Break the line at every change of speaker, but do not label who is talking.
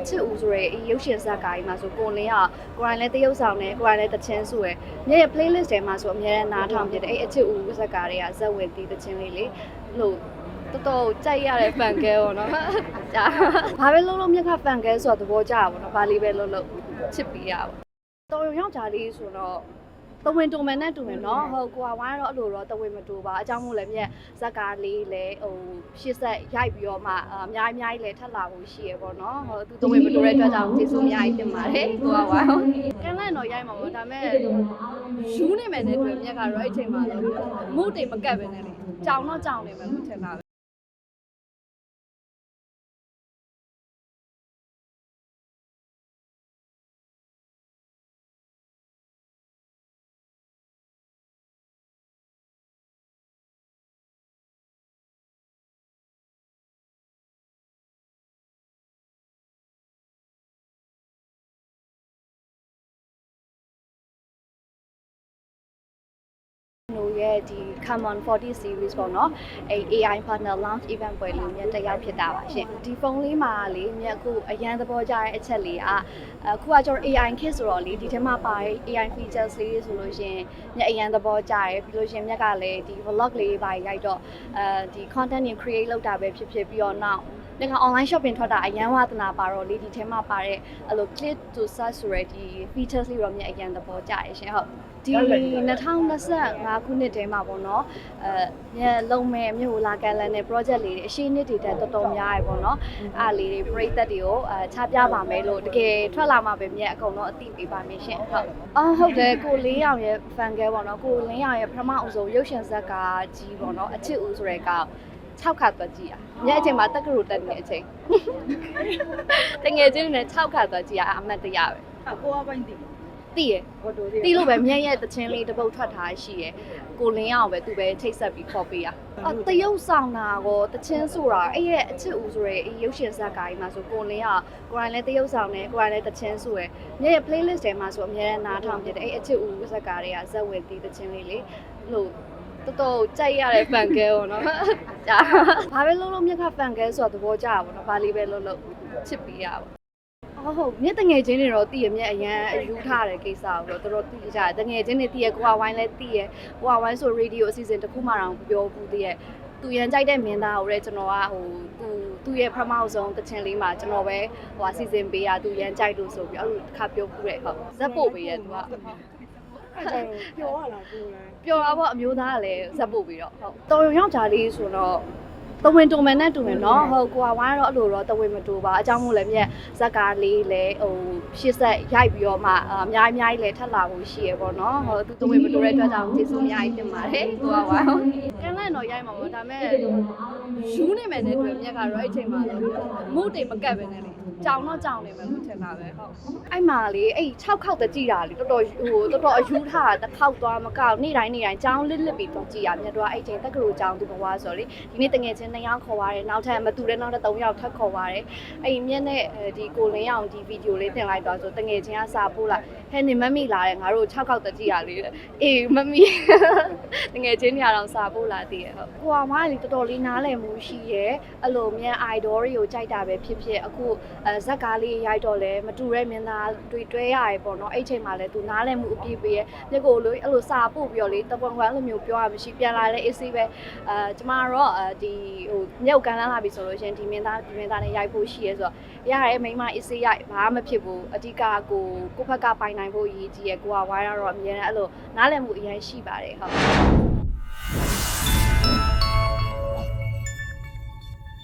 အချစ်ဦးဆိုရဲရုပ်ရှင်ဇာတ်ကားကြီးမှာဆိုကိုလင်းကကိုရိုင်းလည်းတရုပ်ဆောင်တယ်ကိုရိုင်းလည်းတချင်းဆိုရယ်မြရဲ့ playlist ထဲမှာဆိုအများနဲ့နားထောင်ပြတယ်အဲ့အချစ်ဦးဇာတ်ကားတွေကဇက်ဝင်တီးတချင်းလေးလေလို့တော်တော်ကြိုက်ရတဲ့ fan girl ပေါ့နော်ကြာဘာပဲလုံးလုံးမြက်က fan girl ဆိုတော့သဘောကျတာပေါ့နော်ဘာလေးပဲလုံးလုံးချစ်ပြီးရပါတော်ရုံယောက်ျားလေးဆိုတော့ တဝင်းတူမယ်နဲ့တူမယ်နော်ဟုတ်ကွာဝိုင်းတော့အဲ့လိုတော့တဝင်းမတူပါအကြောင်းမို့လည်းမြက်ဇက်ကားလေးလည်းဟိုရှစ်ဆက်ရိုက်ပြီးတော့မှအများအများကြီးလည်းထပ်လာဖို့ရှိရပေါ့နော်ဟိုသူတဝင်းမတူတဲ့အတွက်ကြောင့်ကျေးဇူးအများကြီးတင်ပါတယ်ကိုကဝိုင်းကန်းလိုက်တော့ရိုက်မှာပေါ့ဒါပေမဲ့ယူနေမယ်နဲ့တွေ့မြက်ကတော့အဲ့ချိန်မှာလည်းမုတ်တိမ်မကတ်ပဲနဲ့လေကြောင်တော့ကြောင်နေမယ်လို့ထင်တာ ရဲ့ဒီ Common 40 series ပေါ့နော်အဲ AI partner launch event ပွဲလေးမြတ်တက်ရောက်ဖြစ်တာပါရှင်ဒီဖုန်းလေးမှာလေမြတ်အခုအရန်သဘောကျတဲ့အချက်လေးอ่ะအခုကကျွန်တော် AI kit ဆိုတော့လေဒီထဲမှာပါတဲ့ AI features လေးဆိုလို့ရှင်မြတ်အရန်သဘောကျရယ်ပြီးလို့ရှင်မြတ်ကလည်းဒီ vlog လေးပါရိုက်တော့အဲဒီ content တွေ create လုပ်တာပဲဖြစ်ဖြစ်ပြီးတော့နောက် ဒီက online shopping ထွက်တာအရန်ဝါသနာပါတော့လေဒီထဲမှာပါတဲ့အဲ့လို click to search ဆိုရယ်ဒီ features လေးတော့မြတ်အရန်သဘောကျရယ်ရှင်ဟုတ်ဒီ2025ခုနှစ်ထဲမှာပေါ့နော်အဲမြတ်လုံးမဲ့မြို့လာကန်လန်တဲ့ project လေးတွေအရှိနှစ်တွေတက်တော်တော်များရယ်ပေါ့နော်အားလေးတွေပြိသက်တွေကိုအဲချပြပါမယ်လို့တကယ်ထွက်လာမှပဲမြတ်အကုန်လုံးအသိပေးပါမယ်ရှင်ဟုတ်အော်ဟုတ်တယ်ကိုလေးရောင်ရဲ့ fan girl ပေါ့နော်ကိုလင်းရောင်ရဲ့ပထမအဆုံးရုပ်ရှင်ဇာတ်ကားကြီးပေါ့နော်အချစ်ဦးဆိုတဲ့ကောင် 6ခါသွားကြည့်ရညအချိန်မှာတက္ကသိုလ်တက်နေတဲ့အချိန်တငယ်ချင်းတွေနဲ့6ခါသွားကြည့်ရအမှတ်တရပဲ
အကိုအပိုင်းတည်
သိရ
ဘောတို
တီးလို့ပဲမြက်ရဲ့တချင်းလေးတစ်ပုတ်ထွက်ထားရှိရယ်ကိုလင်းအောင်ပဲသူပဲထိတ်ဆက်ပြီးခေါ်ပေးရအတရုပ်ဆောင်တာကောတချင်းဆိုတာအဲ့ရဲ့အချစ်ဦးဆိုရဲရုပ်ရှင်ဇာတ်ကားကြီးမှာဆိုကိုလင်းကကိုရိုင်းလည်းတရုပ်ဆောင်တယ်ကိုရိုင်းလည်းတချင်းဆိုရယ်မြက်ရဲ့ playlist ထဲမှာဆိုအများနဲ့နားထောင်ပြတယ်အဲ့အချစ်ဦးဇာတ်ကားတွေကဇက်ဝင်တီးတချင်းလေးလေလို့ တော်တော်ကြိုက်ရတဲ့ fan girl ပေါ့နော်ကြာဘာပဲလုံးလုံးမြက်က fan girl ဆိုတော့သဘောကျတာပေါ့နော်ဘာလေးပဲလုံးလုံးချစ်ပြီးရပါဟုတ်ဟုတ်မြက်တငယ်ချင်းတွေတော့တည်ရမြက်အရန်အယူထားတဲ့ကိစ္စကိုတော့တော်တော်သိကြတယ်တငယ်ချင်းတွေတည်ရကိုကဝိုင်းလဲတည်ရကိုကဝိုင်းဆိုရေဒီယိုအစီအစဉ်တစ်ခုမှတော့ပြောဘူးတည်ရသူရန်ကြိုက်တဲ့မင်းသားကိုလည်းကျွန်တော်ကဟိုသူသူရဲ့ပထမဆုံးတချင်လေးမှာကျွန်တော်ပဲဟိုအစီအစဉ်ပေးရသူရန်ကြိုက်လို့ဆိုပြီးအဲ့လိုတစ်ခါပြောဘူးတဲ့ဟုတ်ဇက်ပို့ပေးရသူက
အဲ့ဒါပြောရလားကိုလည်း
ပျော်တာပေါ့အမျိုးသားကလည်းဇက်ပို့ပြီးတော့ဟုတ်တော်ရုံယောက်ျားလေးဆိုတော့တဝင်းတူမယ်နဲ့တူမယ်နော်ဟုတ်ကိုကဝိုင်းတော့အဲ့လိုတော့တဝင်းမတူပါအကြောင်းမို့လည်းမြက်ဇက်ကားလေးလည်းဟိုရှစ်ဆက်ရိုက်ပြီးတော့မှအများအများကြီးလည်းထပ်လာဖို့ရှိရပေါ့နော်ဟုတ်သူတဝင်းမတူတဲ့အတွက်ကြောင့်ကျေးဇူးအများကြီးတင်ပါတယ်ကိုကဝိုင်းကန်းလိုက်တော့ ရိုက်မှာပေါ့ဒါပေမဲ့ယူနေမယ်နဲ့တွေ့မြက်ကတော့အဲ့ချိန်မှာလည်းမုတ်တိမ်မကတ်ပဲနဲ့လေကြောင်တော့ကြောင်နေမယ်လို့ထင်တာပဲဟုတ်အဲ့မှာလေအဲ့6ခေါက်တကြည့်တာလေတော်တော်ဟိုတော်တော်အယူထားတာတစ်ခေါက်သွားမကောက်နေ့တိုင်းနေ့တိုင်းကြောင်လစ်လစ်ပြီးတော့ကြည့်ရမြတ်တော့အဲ့ချိန်တက္ကသိုလ်ကြောင်သူဘဝဆိုလေဒီနေ့တငယ်ချင်း2ယောက်ခေါ်ပါတယ်နောက်ထပ်မတူတဲ့နောက်ထပ်3ယောက်ထပ်ခေါ်ပါတယ်အဲ့မြက်နဲ့ဒီကိုလင်းအောင်ဒီဗီဒီယိုလေးတင်လိုက်တော့ဆိုတငယ်ချင်းကစာပို့လိုက် ဟဲ့နေမမိလာတယ်ငါတို့6ခေါက်တကြည့်ရလေအေးမမိတငယ်ချင်းတွေကတော့စာပို့လာသေးတယ်ဟုတ်ဟိုကမှလေတော်တော်လေးနားလည်မှုရှိရဲအဲ့လိုမြန် idol တွေကိုကြိုက်တာပဲဖြစ်ဖြစ်အခုအဲဇက်ကားလေးရိုက်တော့လဲမတူတဲ့မင်းသားတွေ့တွဲရရပေါ့နော်အဲ့ချိန်မှာလဲသူနားလည်မှုအပြည့်ပေးရဲမြက်ကိုလို့အဲ့လိုစာပို့ပြီးတော့လေတပွန်ခွန်းလိုမျိုးပြောရမရှိပြန်လာလဲ AC ပဲအဲကျမတော့အဲဒီဟိုမြုပ်ကန်လာလာပြီဆိုလို့ရှင်ဒီမင်းသားဒီမင်းသားနဲ့ရိုက်ဖို့ရှိရဲဆိုတော့ရရဲမိမ AC ရိုက်ဘာမှမဖြစ်ဘူးအဓိကကိုကိုဖက်ကပိုင်နိုင်ဖို့အရေးကြီးရဲကိုကဝိုင်းရတော့အများနဲ့အဲ့လိုနားလည်မှုအရင်ရှိပါတယ်ဟုတ်